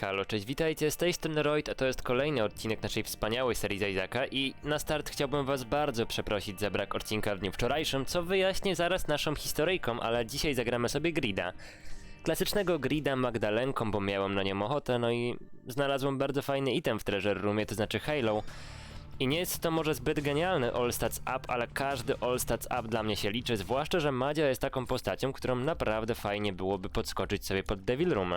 Halo, cześć, witajcie, z tej strony Royd, a to jest kolejny odcinek naszej wspaniałej serii z Isaaca i na start chciałbym was bardzo przeprosić za brak odcinka w dniu wczorajszym, co wyjaśnię zaraz naszą historyjką, ale dzisiaj zagramy sobie grida. Klasycznego grida Magdalenką, bo miałem na nią ochotę, no i znalazłem bardzo fajny item w Treasure Roomie, to znaczy Halo. I nie jest to może zbyt genialny All Stats Up, ale każdy All Stats Up dla mnie się liczy, zwłaszcza, że Madzia jest taką postacią, którą naprawdę fajnie byłoby podskoczyć sobie pod Devil Room.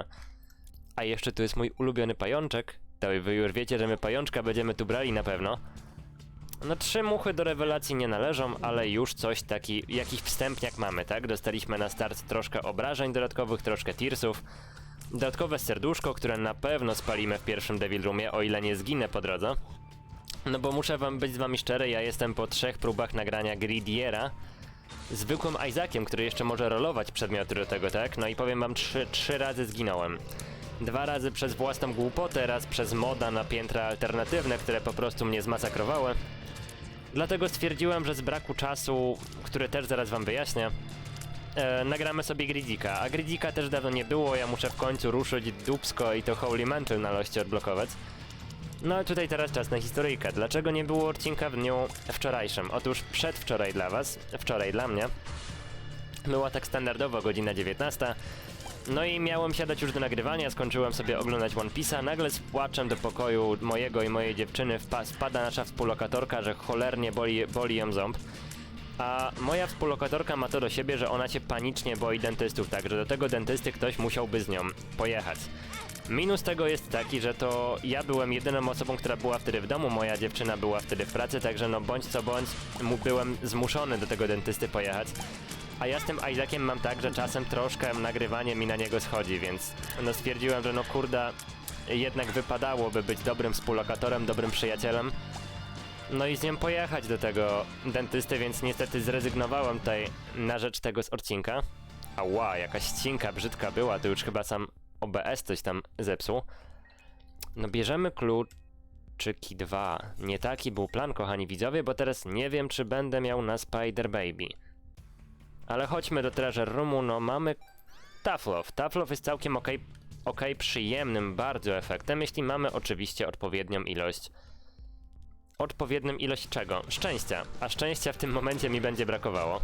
A jeszcze tu jest mój ulubiony pajączek. To wy już wiecie, że my pajączka będziemy tu brali na pewno. No trzy muchy do rewelacji nie należą, ale już coś taki, jakiś wstępniak mamy, tak? Dostaliśmy na start troszkę obrażeń dodatkowych, troszkę tirsów. Dodatkowe serduszko, które na pewno spalimy w pierwszym Devil Roomie, o ile nie zginę po drodze. No bo muszę wam być z wami szczery, ja jestem po trzech próbach nagrania Gridiera. Zwykłym Isaaciem, który jeszcze może rolować przedmioty do tego, tak? No i powiem wam, trzy, trzy razy zginąłem. Dwa razy przez własną głupotę, raz przez moda na piętra alternatywne, które po prostu mnie zmasakrowały. Dlatego stwierdziłem, że z braku czasu, który też zaraz wam wyjaśnię, e, nagramy sobie Gridika. A Gridika też dawno nie było, ja muszę w końcu ruszyć dubsko i to Holy Mantle na loście odblokować. No a tutaj teraz czas na historyjkę. Dlaczego nie było odcinka w dniu wczorajszym? Otóż przedwczoraj dla was, wczoraj dla mnie, była tak standardowo godzina 19. No i miałem siadać już do nagrywania, skończyłem sobie oglądać One Piece'a, nagle z płaczem do pokoju mojego i mojej dziewczyny wpa spada nasza współlokatorka, że cholernie boli, boli ją ząb. A moja współlokatorka ma to do siebie, że ona się panicznie boi dentystów, także do tego dentysty ktoś musiałby z nią pojechać. Minus tego jest taki, że to ja byłem jedyną osobą, która była wtedy w domu, moja dziewczyna była wtedy w pracy, także no bądź co bądź byłem zmuszony do tego dentysty pojechać. A ja z tym Isaaciem mam tak, że czasem troszkę nagrywanie mi na niego schodzi, więc no stwierdziłem, że no kurda, jednak wypadałoby być dobrym współlokatorem, dobrym przyjacielem. No i z nim pojechać do tego dentysty, więc niestety zrezygnowałem tutaj na rzecz tego z odcinka. Ała, jakaś ścinka brzydka była, to już chyba sam OBS coś tam zepsuł. No bierzemy kluczyki 2. Nie taki był plan, kochani widzowie, bo teraz nie wiem, czy będę miał na Spider Baby. Ale chodźmy do Treasure Roomu, no mamy Taflow. Taflow jest całkiem ok, ok, przyjemnym bardzo efektem, jeśli mamy oczywiście odpowiednią ilość. Odpowiednią ilość czego? Szczęścia. A szczęścia w tym momencie mi będzie brakowało.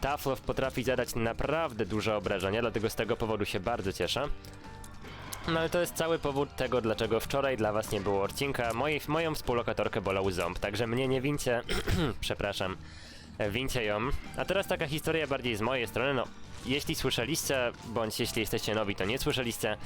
Taflow potrafi zadać naprawdę duże obrażenia, dlatego z tego powodu się bardzo cieszę. No ale to jest cały powód tego, dlaczego wczoraj dla was nie było odcinka. Mojej, moją współlokatorkę bolał ząb, także mnie nie wincie, przepraszam, wincie ją. A teraz taka historia bardziej z mojej strony, no jeśli słyszeliście, bądź jeśli jesteście nowi, to nie słyszeliście,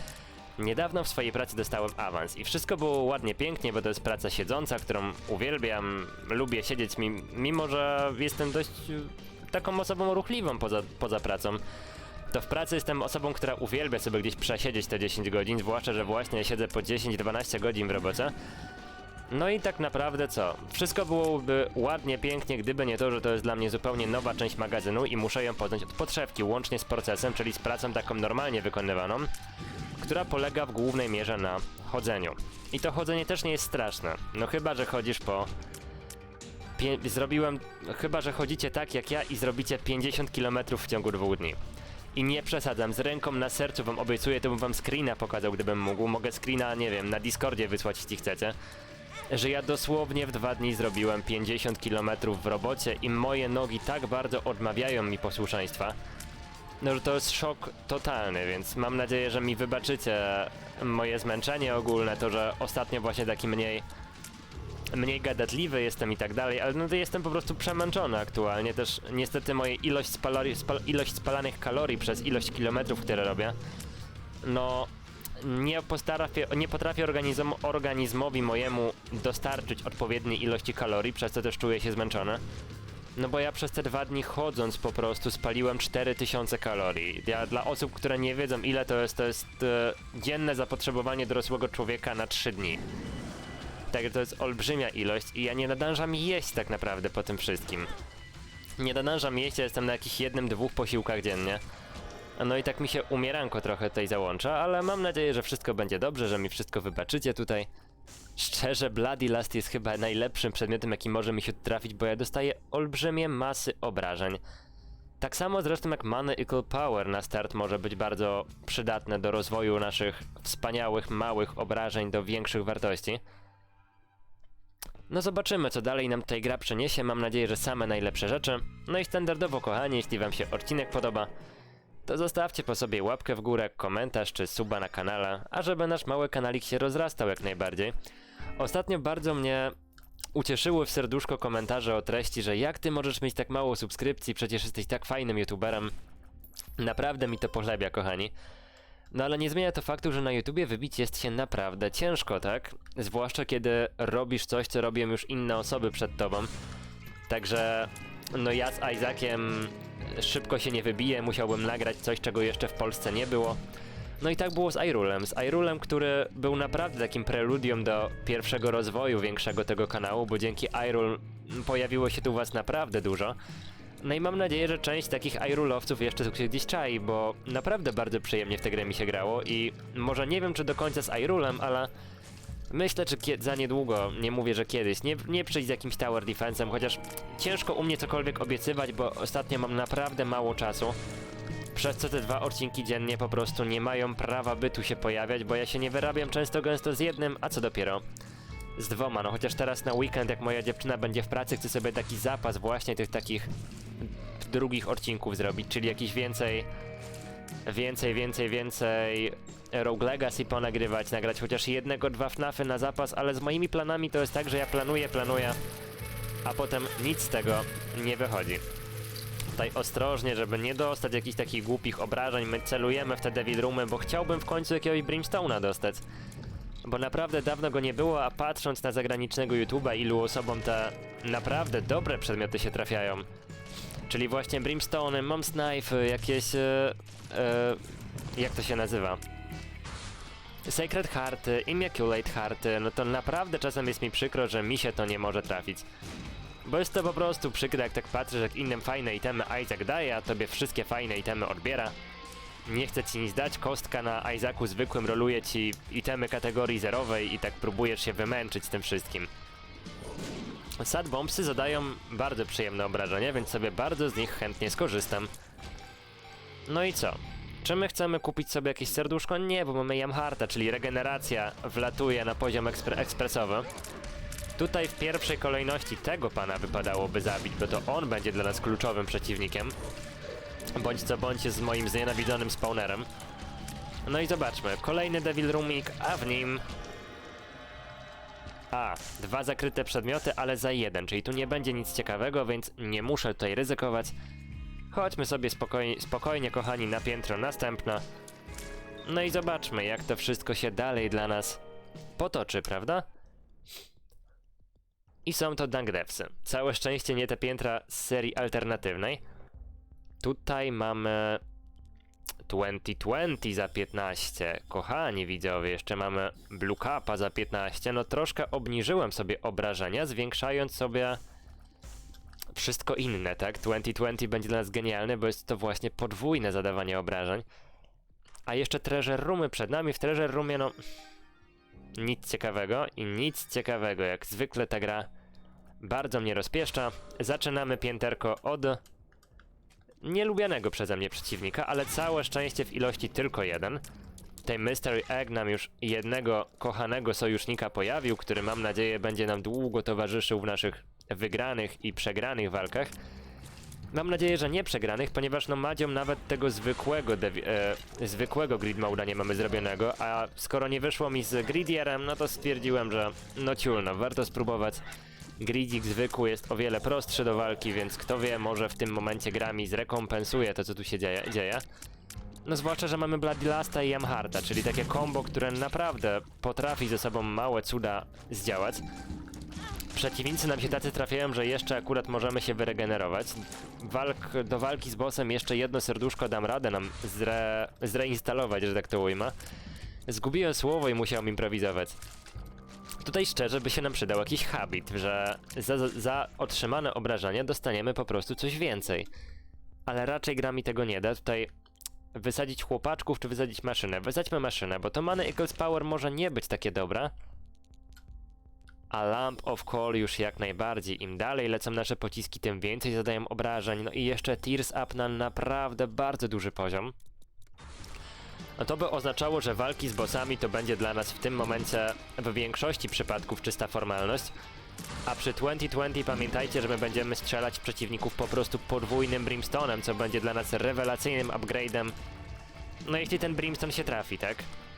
Niedawno w swojej pracy dostałem awans i wszystko było ładnie, pięknie, bo to jest praca siedząca, którą uwielbiam, lubię siedzieć, mi- mimo że jestem dość y, taką osobą ruchliwą poza, poza pracą. To w pracy jestem osobą, która uwielbia sobie gdzieś przesiedzieć te 10 godzin, zwłaszcza, że właśnie siedzę po 10-12 godzin w robocie. No i tak naprawdę co? Wszystko byłoby ładnie, pięknie, gdyby nie to, że to jest dla mnie zupełnie nowa część magazynu i muszę ją poznać od podszewki, łącznie z procesem, czyli z pracą taką normalnie wykonywaną, która polega w głównej mierze na chodzeniu. I to chodzenie też nie jest straszne. No chyba, że chodzisz po... Zrobiłem... Chyba, że chodzicie tak jak ja i zrobicie 50 km w ciągu dwóch dni. I nie przesadzam, z ręką na sercu wam obiecuję, to bym wam screena pokazał, gdybym mógł. Mogę screena, nie wiem, na Discordzie wysłać, jeśli chcecie. Że ja dosłownie w dwa dni zrobiłem 50 km w robocie i moje nogi tak bardzo odmawiają mi posłuszeństwa, no, że to jest szok totalny, więc mam nadzieję, że mi wybaczycie moje zmęczenie ogólne, to, że ostatnio właśnie taki mniej mniej gadatliwy jestem i tak dalej, ale no to jestem po prostu przemęczony aktualnie, też niestety moja ilość, spalori, spal, ilość spalanych kalorii przez ilość kilometrów, które robię, no nie potrafię, nie potrafię organizm, organizmowi mojemu dostarczyć odpowiedniej ilości kalorii, przez co też czuję się zmęczony. No bo ja przez te dwa dni chodząc po prostu spaliłem 4000 kalorii. Ja, dla osób, które nie wiedzą ile to jest, to jest e, dzienne zapotrzebowanie dorosłego człowieka na 3 dni. Także to jest olbrzymia ilość i ja nie nadążam jeść tak naprawdę po tym wszystkim. Nie nadążam jeść, ja jestem na jakichś jednym, dwóch posiłkach dziennie. No i tak mi się umieranko trochę tutaj załącza, ale mam nadzieję, że wszystko będzie dobrze, że mi wszystko wybaczycie tutaj. Szczerze, Bloody Lust jest chyba najlepszym przedmiotem, jaki może mi się trafić, bo ja dostaję olbrzymie masy obrażeń. Tak samo zresztą jak Equal Power na start może być bardzo przydatne do rozwoju naszych wspaniałych, małych obrażeń do większych wartości. No zobaczymy, co dalej nam tutaj gra przyniesie. Mam nadzieję, że same najlepsze rzeczy. No i standardowo, kochani, jeśli wam się odcinek podoba, to zostawcie po sobie łapkę w górę, komentarz czy suba na kanale, a żeby nasz mały kanalik się rozrastał jak najbardziej. Ostatnio bardzo mnie ucieszyły w serduszko komentarze o treści, że jak ty możesz mieć tak mało subskrypcji, przecież jesteś tak fajnym youtuberem. Naprawdę mi to pochlebia, kochani. No ale nie zmienia to faktu, że na YouTubie wybić jest się naprawdę ciężko, tak? Zwłaszcza kiedy robisz coś, co robią już inne osoby przed tobą. Także no ja z Isaaciem szybko się nie wybiję, musiałbym nagrać coś, czego jeszcze w Polsce nie było. No i tak było z Irulem. Z Irulem, który był naprawdę takim preludium do pierwszego rozwoju większego tego kanału, bo dzięki Irul pojawiło się tu was naprawdę dużo. No i mam nadzieję, że część takich Irulowców jeszcze tu się gdzieś czai, bo naprawdę bardzo przyjemnie w tę grę mi się grało i może nie wiem czy do końca z Irulem, ale myślę, że za niedługo, nie mówię, że kiedyś, nie, nie przyjść z jakimś tower defensem, chociaż ciężko u mnie cokolwiek obiecywać, bo ostatnio mam naprawdę mało czasu. Przez co te dwa odcinki dziennie po prostu nie mają prawa by tu się pojawiać, bo ja się nie wyrabiam często gęsto z jednym, a co dopiero z dwoma. No chociaż teraz na weekend, jak moja dziewczyna będzie w pracy, chcę sobie taki zapas właśnie tych takich drugich odcinków zrobić, czyli jakiś więcej, więcej, więcej, więcej Rogue Legacy ponagrywać, nagrać chociaż jednego, dwa FNAFy na zapas, ale z moimi planami to jest tak, że ja planuję, planuję, a potem nic z tego nie wychodzi. Tutaj ostrożnie, żeby nie dostać jakichś takich głupich obrażeń, my celujemy w te Devil Roomy, bo chciałbym w końcu jakiegoś Brimstone'a dostać. Bo naprawdę dawno go nie było, a patrząc na zagranicznego YouTube'a, ilu osobom te naprawdę dobre przedmioty się trafiają. Czyli właśnie Brimstone, Mom's Knife, jakieś... E, e, jak to się nazywa? Sacred Hearty, Immaculate Hearty, no to naprawdę czasem jest mi przykro, że mi się to nie może trafić. Bo jest to po prostu przykre, jak tak patrzysz, jak innym fajne itemy Isaac daje, a tobie wszystkie fajne itemy odbiera. Nie chce ci nic dać, kostka na Isaacu zwykłym roluje ci itemy kategorii zerowej i tak próbujesz się wymęczyć z tym wszystkim. Sad bombsy zadają bardzo przyjemne obrażenia, więc sobie bardzo z nich chętnie skorzystam. No i co? Czy my chcemy kupić sobie jakieś serduszko? Nie, bo mamy Jamharta, czyli regeneracja wlatuje na poziom ekspre ekspresowy. Tutaj w pierwszej kolejności tego pana wypadałoby zabić, bo to on będzie dla nas kluczowym przeciwnikiem. Bądź co bądź z moim znienawidzonym spawnerem. No i zobaczmy, kolejny Devil Roomik, a w nim... A, dwa zakryte przedmioty, ale za jeden, czyli tu nie będzie nic ciekawego, więc nie muszę tutaj ryzykować. Chodźmy sobie spokojnie, spokojnie kochani, na piętro następne. No i zobaczmy, jak to wszystko się dalej dla nas potoczy, prawda? I są to Dunk Devsy. Całe szczęście nie te piętra z serii alternatywnej. Tutaj mamy 2020 za 15. Kochani widzowie, jeszcze mamy Blue Cupa za 15. No troszkę obniżyłem sobie obrażenia, zwiększając sobie wszystko inne, tak? 2020 będzie dla nas genialne, bo jest to właśnie podwójne zadawanie obrażeń. A jeszcze Treasure Roomy przed nami. W Treasure Roomie, no... Nic ciekawego i nic ciekawego. Jak zwykle ta gra bardzo mnie rozpieszcza. Zaczynamy pięterko od nielubianego przeze mnie przeciwnika, ale całe szczęście w ilości tylko jeden. Tutaj Mystery Egg nam już jednego kochanego sojusznika pojawił, który mam nadzieję będzie nam długo towarzyszył w naszych wygranych i przegranych walkach. Mam nadzieję, że nie przegranych, ponieważ no Madzią nawet tego zwykłego, e, zwykłego grid nie mamy zrobionego, a skoro nie wyszło mi z gridierem, no to stwierdziłem, że no ciulno, warto spróbować. Gridzik zwykły jest o wiele prostszy do walki, więc kto wie, może w tym momencie gra mi zrekompensuje to, co tu się dzieje. dzieje. No zwłaszcza, że mamy Bloodlasta i Jamharta, czyli takie combo, które naprawdę potrafi ze sobą małe cuda zdziałać. Przeciwnicy nam się tacy trafiają, że jeszcze akurat możemy się wyregenerować. Walk, do walki z bossem jeszcze jedno serduszko dam radę nam zre, zreinstalować, że tak to ujmę. Zgubiłem słowo i musiałem improwizować. Tutaj szczerze by się nam przydał jakiś habit, że za, za, otrzymane obrażenia dostaniemy po prostu coś więcej. Ale raczej gra mi tego nie da. Tutaj wysadzić chłopaczków czy wysadzić maszynę. Wysadźmy maszynę, bo to Money Equals Power może nie być takie dobra. A Lamp of Call już jak najbardziej. Im dalej lecą nasze pociski, tym więcej zadają obrażeń. No i jeszcze Tears Up na naprawdę bardzo duży poziom. No to by oznaczało, że walki z bossami to będzie dla nas w tym momencie w większości przypadków czysta formalność. A przy 2020 pamiętajcie, że my będziemy strzelać przeciwników po prostu podwójnym Brimstonem, co będzie dla nas rewelacyjnym upgrade'em. No jeśli ten Brimstone się trafi, tak?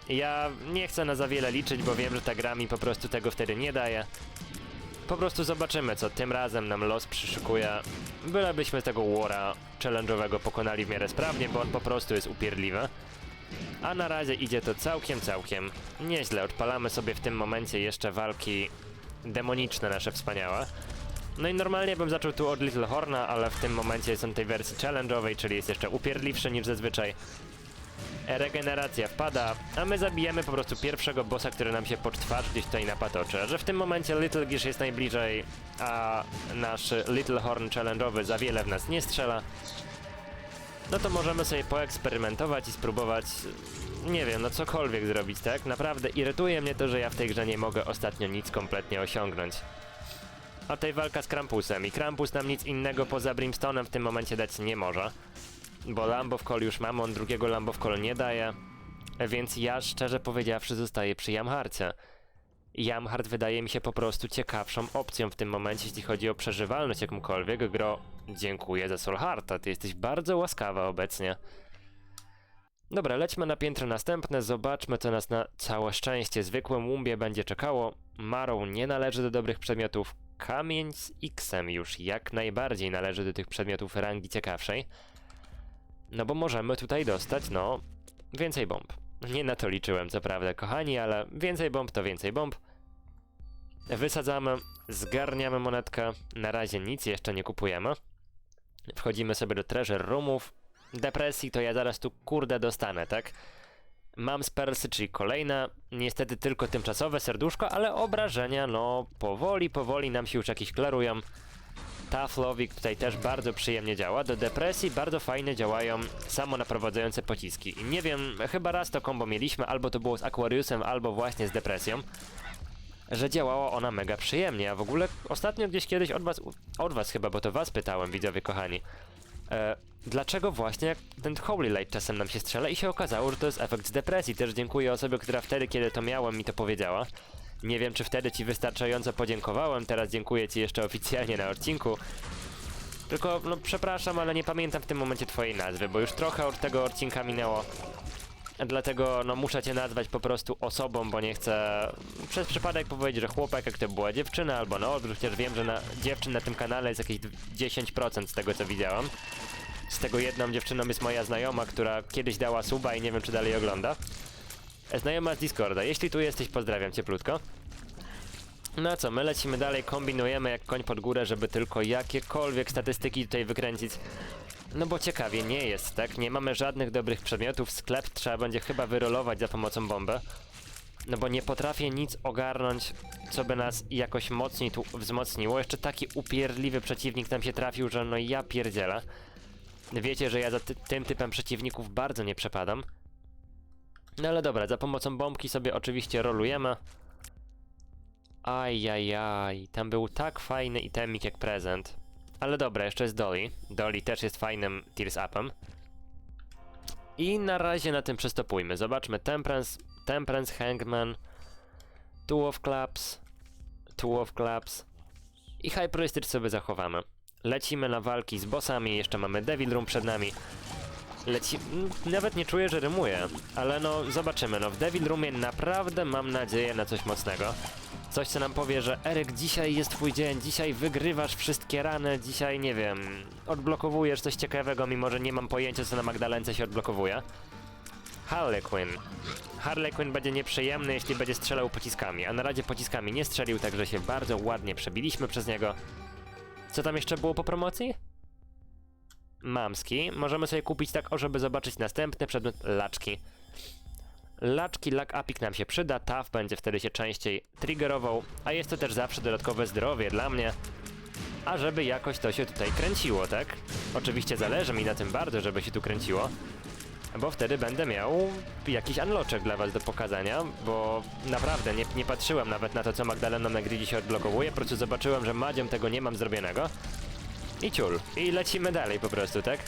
Ja nie chcę na za wiele liczyć, bo wiem, że ta gra mi po prostu tego wtedy nie daje. Po prostu zobaczymy, co tym razem nam los przyszykuje. Bylebyśmy tego Wara challenge'owego pokonali w miarę sprawnie, bo on po prostu jest upierdliwy. A na razie idzie to całkiem, całkiem nieźle. Odpalamy sobie w tym momencie jeszcze walki demoniczne nasze wspaniałe. No i normalnie bym zaczął tu od Little Horna, ale w tym momencie jestem tej wersji challenge'owej, czyli jest jeszcze upierdliwszy niż zazwyczaj. Regeneracja wpada, a my zabijemy po prostu pierwszego bossa, który nam się pod twarz gdzieś tutaj napatoczy. Że w tym momencie Little Gish jest najbliżej, a nasz Little Horn challenge'owy za wiele w nas nie strzela. No to możemy sobie poeksperymentować i spróbować, nie wiem, no cokolwiek zrobić, tak? Naprawdę irytuje mnie to, że ja w tej grze nie mogę ostatnio nic kompletnie osiągnąć. A tej walka z Krampusem i Krampus nam nic innego poza Brimstonem w tym momencie dać nie może. Bo Lamb of Call już mam, on drugiego Lamb of Call nie daje. Więc ja szczerze powiedziawszy zostaję przy Jamharcie. Jamhart wydaje mi się po prostu ciekawszą opcją w tym momencie, jeśli chodzi o przeżywalność jakąkolwiek. Gro, dziękuję za Solharta, ty jesteś bardzo łaskawa obecnie. Dobra, lećmy na piętro następne, zobaczmy co nas na całe szczęście zwykłym łumbie będzie czekało. Marą nie należy do dobrych przedmiotów, kamień z X-em już jak najbardziej należy do tych przedmiotów rangi ciekawszej. No bo możemy tutaj dostać, no, więcej bomb. Nie na to liczyłem, co prawda, kochani, ale więcej bomb to więcej bomb. Wysadzamy, zgarniamy monetkę. Na razie nic jeszcze nie kupujemy. Wchodzimy sobie do treasure roomów. Depresji to ja zaraz tu kurde dostanę, tak? Mam spersy, czyli kolejne, niestety tylko tymczasowe serduszko, ale obrażenia, no powoli, powoli nam się już jakieś klarują. Taflowik tutaj też bardzo przyjemnie działa. Do depresji bardzo fajnie działają samo naprowadzające pociski. I nie wiem, chyba raz to kombo mieliśmy, albo to było z Aquariusem, albo właśnie z depresją, że działała ona mega przyjemnie. A w ogóle ostatnio gdzieś kiedyś od was, od was chyba, bo to was pytałem, widzowie kochani, e, dlaczego właśnie ten Holy Light czasem nam się strzela i się okazało, że to jest efekt z depresji. Też dziękuję osobie, która wtedy, kiedy to miałem, mi to powiedziała. Nie wiem, czy wtedy ci wystarczająco podziękowałem, teraz dziękuję ci jeszcze oficjalnie na odcinku. Tylko, no przepraszam, ale nie pamiętam w tym momencie twojej nazwy, bo już trochę od tego odcinka minęło. Dlatego, no muszę cię nazwać po prostu osobą, bo nie chcę przez przypadek powiedzieć, że chłopak, jak to była dziewczyna, albo no odwrót, chociaż wiem, że na dziewczyn na tym kanale jest jakieś 10% z tego, co widziałam. Z tego jedną dziewczyną jest moja znajoma, która kiedyś dała suba i nie wiem, czy dalej ogląda. Znajoma z Discorda. Jeśli tu jesteś, pozdrawiam cieplutko. No co, my lecimy dalej, kombinujemy jak koń pod górę, żeby tylko jakiekolwiek statystyki tutaj wykręcić. No bo ciekawie nie jest, tak? Nie mamy żadnych dobrych przedmiotów, sklep trzeba będzie chyba wyrolować za pomocą bomby. No bo nie potrafię nic ogarnąć, co by nas jakoś mocniej tu wzmocniło. Jeszcze taki upierdliwy przeciwnik nam się trafił, że no ja pierdzielę. Wiecie, że ja za ty tym typem przeciwników bardzo nie przepadam. No ale dobra, za pomocą bombki sobie oczywiście rolujemy. Ajajaj, tam był tak fajny itemik jak prezent. Ale dobra, jeszcze jest Dolly. Dolly też jest fajnym Tears Upem. I na razie na tym przystopujmy. Zobaczmy Temperance, Temperance Hangman, Two of Clubs, Two of Clubs i Hyperistycz sobie zachowamy. Lecimy na walki z bossami, jeszcze mamy Devil Room przed nami. Leci... Nawet nie czuję, że rymuję, ale no zobaczymy. No w Devil Roomie naprawdę mam nadzieję na coś mocnego. Coś, co nam powie, że Eryk, dzisiaj jest twój dzień, dzisiaj wygrywasz wszystkie rany, dzisiaj, nie wiem, odblokowujesz coś ciekawego, mimo że nie mam pojęcia, co na Magdalence się odblokowuje. Harley Quinn będzie nieprzyjemny, jeśli będzie strzelał pociskami, a na razie pociskami nie strzelił, także się bardzo ładnie przebiliśmy przez niego. Co tam jeszcze było po promocji? Mamski. Możemy sobie kupić tak, o żeby zobaczyć następny przedmiot laczki. Laczki, Luck Upik nam się przyda, TAF będzie wtedy się częściej triggerował, a jest to też zawsze dodatkowe zdrowie dla mnie. A żeby jakoś to się tutaj kręciło, tak? Oczywiście zależy mi na tym bardzo, żeby się tu kręciło. bo wtedy będę miał jakiś unloczek dla was do pokazania, bo naprawdę nie, nie patrzyłem nawet na to, co Magdalena na gridzie się odblokowuje, po prostu zobaczyłem, że Madzią tego nie mam zrobionego. I ciul. I lecimy dalej po prostu, tak?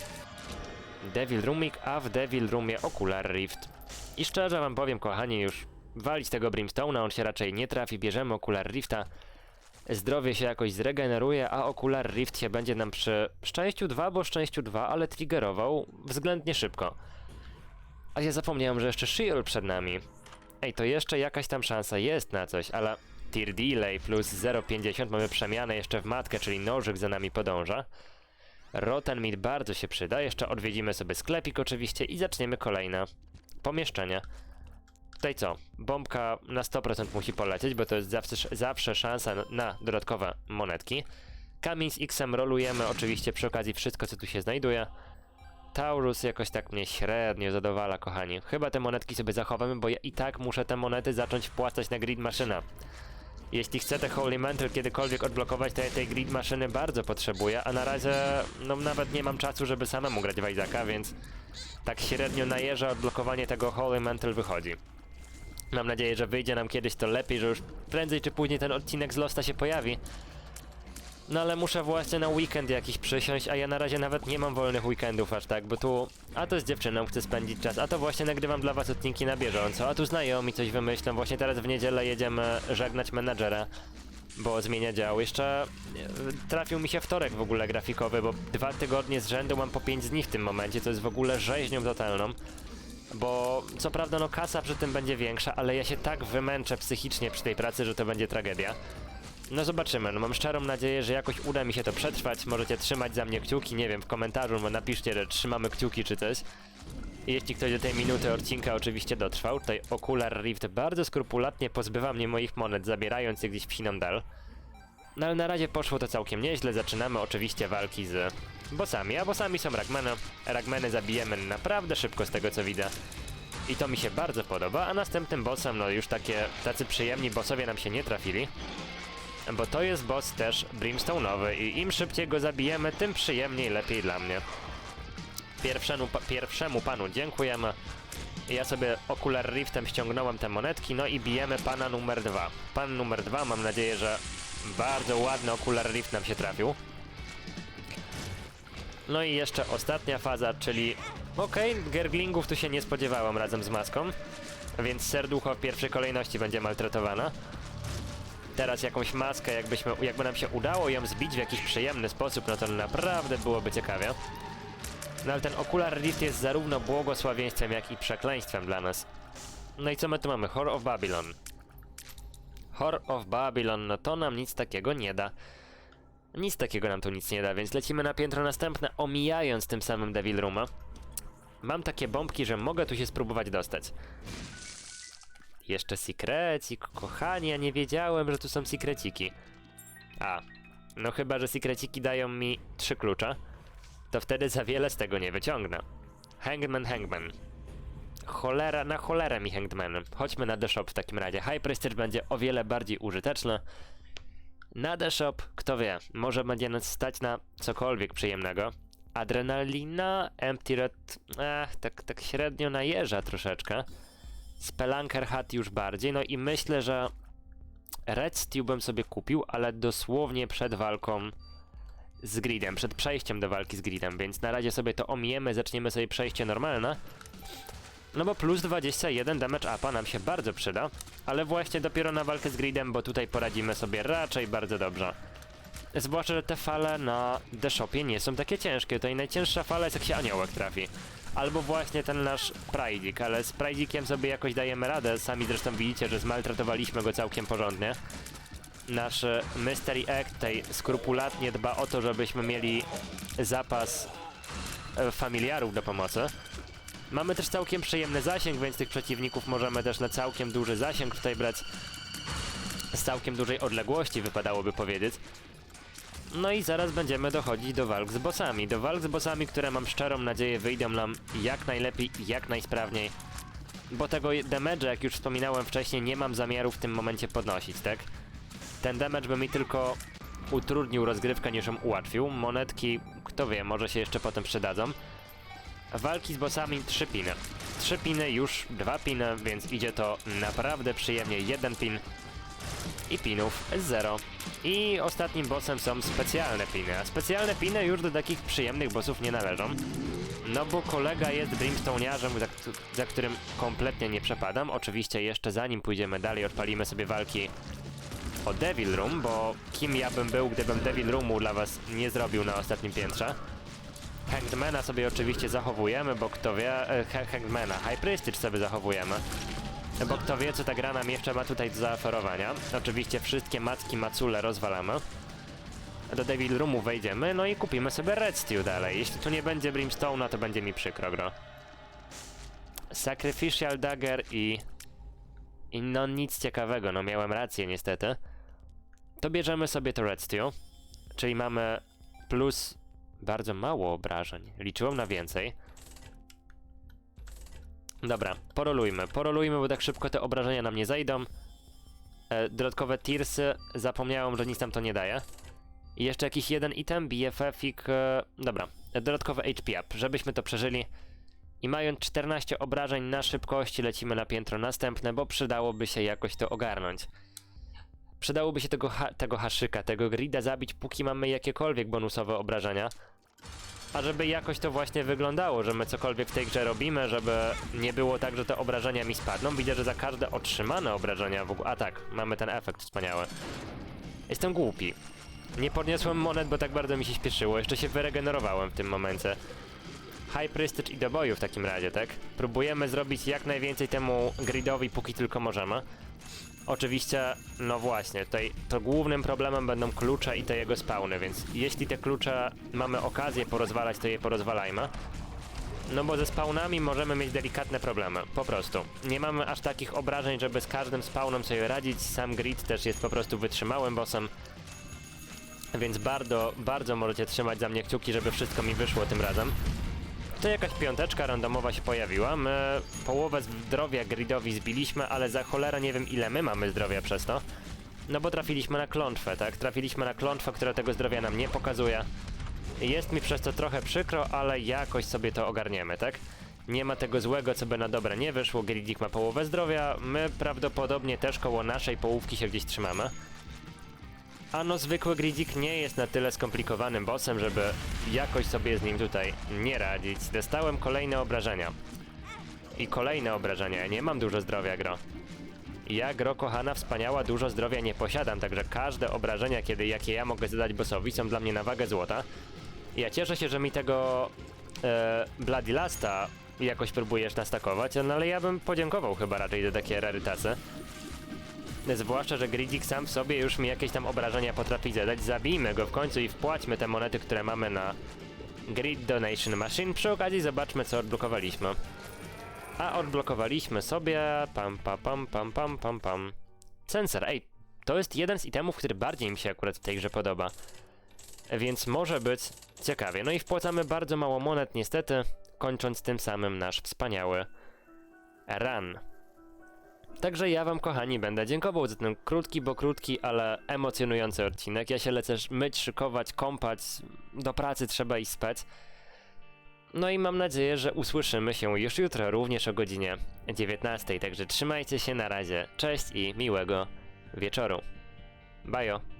Devil Roomik, a w Devil Roomie Okular Rift. I szczerze wam powiem, kochani, już walić tego Brimstone'a, on się raczej nie trafi, bierzemy Okular Rifta. Zdrowie się jakoś zregeneruje, a Okular Rift się będzie nam przy szczęściu 2, bo szczęściu 2, ale triggerował względnie szybko. A ja zapomniałem, że jeszcze Shield przed nami. Ej, to jeszcze jakaś tam szansa jest na coś, ale tier delay plus 0,50 mamy przemianę jeszcze w matkę, czyli nożyk za nami podąża. Rotten Meat bardzo się przyda, jeszcze odwiedzimy sobie sklepik oczywiście i zaczniemy kolejne pomieszczenia. Tutaj co? Bombka na 100% musi polecieć, bo to jest zawsze, zawsze szansa na, na dodatkowe monetki. Kamień z X-em rolujemy oczywiście przy okazji wszystko co tu się znajduje. Taurus jakoś tak mnie średnio zadowala, kochani. Chyba te monetki sobie zachowamy, bo ja i tak muszę te monety zacząć wpłacać na grid maszyna. Jeśli chcę te Holy Mantle kiedykolwiek odblokować, to ja tej grid maszyny bardzo potrzebuję, a na razie no nawet nie mam czasu, żeby samemu grać w Isaaca, więc tak średnio na jeża odblokowanie tego Holy Mantle wychodzi. Mam nadzieję, że wyjdzie nam kiedyś to lepiej, że już prędzej czy później ten odcinek z Losta się pojawi. No ale muszę właśnie na weekend jakiś przysiąść, a ja na razie nawet nie mam wolnych weekendów aż tak, bo tu... A to z dziewczyną chcę spędzić czas, a to właśnie nagrywam dla was odcinki na bieżąco, a tu znajomi coś wymyślą, właśnie teraz w niedzielę jedziemy żegnać menadżera, bo zmienia dział. Jeszcze e, trafił mi się wtorek w ogóle grafikowy, bo dwa tygodnie z rzędu mam po 5 dni w tym momencie, co jest w ogóle rzeźnią totalną. Bo co prawda no kasa przy tym będzie większa, ale ja się tak wymęczę psychicznie przy tej pracy, że to będzie tragedia. No zobaczymy, no mam szczerą nadzieję, że jakoś uda mi się to przetrwać. Możecie trzymać za mnie kciuki, nie wiem, w komentarzu, bo napiszcie, że trzymamy kciuki czy coś. Jeśli ktoś do tej minuty odcinka oczywiście dotrwał, tutaj Okular Rift bardzo skrupulatnie pozbywa mnie moich monet, zabierając je gdzieś w siną dal. No ale na razie poszło to całkiem nieźle, zaczynamy oczywiście walki z bossami, a bossami są ragmeny. Ragmeny zabijemy naprawdę szybko z tego co widzę. I to mi się bardzo podoba, a następnym bossem, no już takie, tacy przyjemni bossowie nam się nie trafili. Bo to jest boss też brimstone'owy i im szybciej go zabijemy, tym przyjemniej, lepiej dla mnie. Pierwszemu, pa, pierwszemu panu dziękujemy. Ja sobie Okular Riftem ściągnąłem te monetki, no i bijemy pana numer dwa. Pan numer dwa, mam nadzieję, że bardzo ładny Okular Rift nam się trafił. No i jeszcze ostatnia faza, czyli... Okej, okay, gerglingów tu się nie spodziewałem razem z maską, więc serducho w pierwszej kolejności będzie maltretowana. Teraz jakąś maskę, jakbyśmy, jakby nam się udało ją zbić w jakiś przyjemny sposób, no to naprawdę byłoby ciekawie. No ale ten Okular Rift jest zarówno błogosławieństwem, jak i przekleństwem dla nas. No i co my tu mamy? Horror of Babylon. Horror of Babylon, no to nam nic takiego nie da. Nic takiego nam tu nic nie da, więc lecimy na piętro następne, omijając tym samym Devil Rooma. Mam takie bombki, że mogę tu się spróbować dostać. Jeszcze sekrecik, kochani, ja nie wiedziałem, że tu są sekreciki. A, no chyba, że sekreciki dają mi trzy klucze, to wtedy za wiele z tego nie wyciągnę. Hangman, Hangman. Cholera, na cholerę mi Hangman. Chodźmy na The Shop w takim razie. High Prestige będzie o wiele bardziej użyteczny. Na The Shop, kto wie, może będzie nas stać na cokolwiek przyjemnego. Adrenalina, Empty Red, eh, tak, tak średnio najeża troszeczkę. Spelunker Hat już bardziej, no i myślę, że Red Steel bym sobie kupił, ale dosłownie przed walką z gridem, przed przejściem do walki z gridem, więc na razie sobie to omijemy, zaczniemy sobie przejście normalne. No bo plus 21 damage upa nam się bardzo przyda, ale właśnie dopiero na walkę z gridem, bo tutaj poradzimy sobie raczej bardzo dobrze. Zwłaszcza, że te fale na The Shopie nie są takie ciężkie, tutaj najcięższa fala jest jak się aniołek trafi. Albo właśnie ten nasz Pridik, ale z Pridikiem sobie jakoś dajemy radę, sami zresztą widzicie, że zmaltretowaliśmy go całkiem porządnie. Nasz e, Mystery Egg tutaj skrupulatnie dba o to, żebyśmy mieli zapas e, familiarów do pomocy. Mamy też całkiem przyjemny zasięg, więc tych przeciwników możemy też na całkiem duży zasięg tutaj brać z całkiem dużej odległości, wypadałoby powiedzieć. No i zaraz będziemy dochodzić do walk z bossami. Do walk z bossami, które mam szczerą nadzieję wyjdą nam jak najlepiej i jak najsprawniej. Bo tego damage'a, jak już wspominałem wcześniej, nie mam zamiaru w tym momencie podnosić, tak? Ten damage by mi tylko utrudnił rozgrywkę niż ją ułatwił. Monetki, kto wie, może się jeszcze potem przydadzą. Walki z bossami 3 piny. 3 piny, już 2 piny, więc idzie to naprawdę przyjemnie. Jeden pin i pinów 0. I ostatnim bossem są specjalne piny, a specjalne piny już do takich przyjemnych bossów nie należą. No bo kolega jest Brimstone'arzem, za, za którym kompletnie nie przepadam. Oczywiście jeszcze zanim pójdziemy dalej, odpalimy sobie walki o Devil Room, bo kim ja bym był, gdybym Devil Roomu dla was nie zrobił na ostatnim piętrze. Hangmana sobie oczywiście zachowujemy, bo kto wie, e, Ha- Hangmana, High Prestige sobie zachowujemy. Bo kto wie, co ta gra nam jeszcze ma tutaj do zaoferowania. Oczywiście wszystkie macki macule rozwalamy. Do Devil Roomu wejdziemy, no i kupimy sobie Red Steel dalej. Jeśli tu nie będzie Brimstone'a, to będzie mi przykro, gro. Sacrificial Dagger i... I no nic ciekawego, no miałem rację niestety. To bierzemy sobie to Red Steel, czyli mamy plus bardzo mało obrażeń. Liczyłem na więcej. Dobra, porolujmy. Porolujmy, bo tak szybko te obrażenia nam nie zajdą. E, dodatkowe tirsy, zapomniałem, że nic nam to nie daje. I jeszcze jakiś jeden item, BFF-ik, e, dobra, dodatkowe HP up, żebyśmy to przeżyli. I mając 14 obrażeń na szybkości lecimy na piętro następne, bo przydałoby się jakoś to ogarnąć. Przydałoby się tego, ha tego haszyka, tego grida zabić, póki mamy jakiekolwiek bonusowe obrażenia. A żeby jakoś to właśnie wyglądało, że my cokolwiek w tej grze robimy, żeby nie było tak, że te obrażenia mi spadną. Widzę, że za każde otrzymane obrażenia w ogóle... A tak, mamy ten efekt wspaniały. Jestem głupi. Nie podniosłem monet, bo tak bardzo mi się śpieszyło. Jeszcze się wyregenerowałem w tym momencie. High Prestige i do boju w takim razie, tak? Próbujemy zrobić jak najwięcej temu gridowi, póki tylko możemy. Oczywiście, no właśnie, tutaj to głównym problemem będą klucze i te jego spawny, więc jeśli te klucze mamy okazję porozwalać, to je porozwalajmy. No bo ze spawnami możemy mieć delikatne problemy, po prostu. Nie mamy aż takich obrażeń, żeby z każdym spawnem sobie radzić. Sam grid też jest po prostu wytrzymałym bossem. Więc bardzo, bardzo możecie trzymać za mnie kciuki, żeby wszystko mi wyszło tym razem. To jakaś piąteczka randomowa się pojawiła. My połowę zdrowia gridowi zbiliśmy, ale za cholera nie wiem ile my mamy zdrowia przez to. No bo trafiliśmy na klątwę, tak? Trafiliśmy na klątwę, która tego zdrowia nam nie pokazuje. Jest mi przez to trochę przykro, ale jakoś sobie to ogarniemy, tak? Nie ma tego złego, co by na dobre nie wyszło. Gridik ma połowę zdrowia, my prawdopodobnie też koło naszej połówki się gdzieś trzymamy. A no zwykły Gridik nie jest na tyle skomplikowanym bossem, żeby jakoś sobie z nim tutaj nie radzić. Dostałem kolejne obrażenia. I kolejne obrażenia. Nie mam dużo zdrowia, gro. Ja, gro kochana, wspaniała, dużo zdrowia nie posiadam, także każde obrażenia, kiedy jakie ja mogę zadać bossowi, są dla mnie na wagę złota. Ja cieszę się, że mi tego e, Bloody Lasta jakoś próbujesz nastakować, no ale ja bym podziękował chyba raczej za takie rarytasy. Zwłaszcza, że Gridik sam w sobie już mi jakieś tam obrażenia potrafi zadać. Zabijmy go w końcu i wpłaćmy te monety, które mamy na Grid Donation Machine. Przy okazji zobaczmy, co odblokowaliśmy. A odblokowaliśmy sobie... Pam, pam, pam, pam, pam, pam, pam. Sensor, ej, to jest jeden z itemów, który bardziej mi się akurat w tej grze podoba. Więc może być ciekawie. No i wpłacamy bardzo mało monet, niestety, kończąc tym samym nasz wspaniały run. Także ja wam, kochani, będę dziękował za ten krótki, bo krótki, ale emocjonujący odcinek. Ja się lecę myć, szykować, kąpać, do pracy trzeba iść spać. No i mam nadzieję, że usłyszymy się już jutro, również o godzinie 19. Także trzymajcie się na razie. Cześć i miłego wieczoru. Bajo.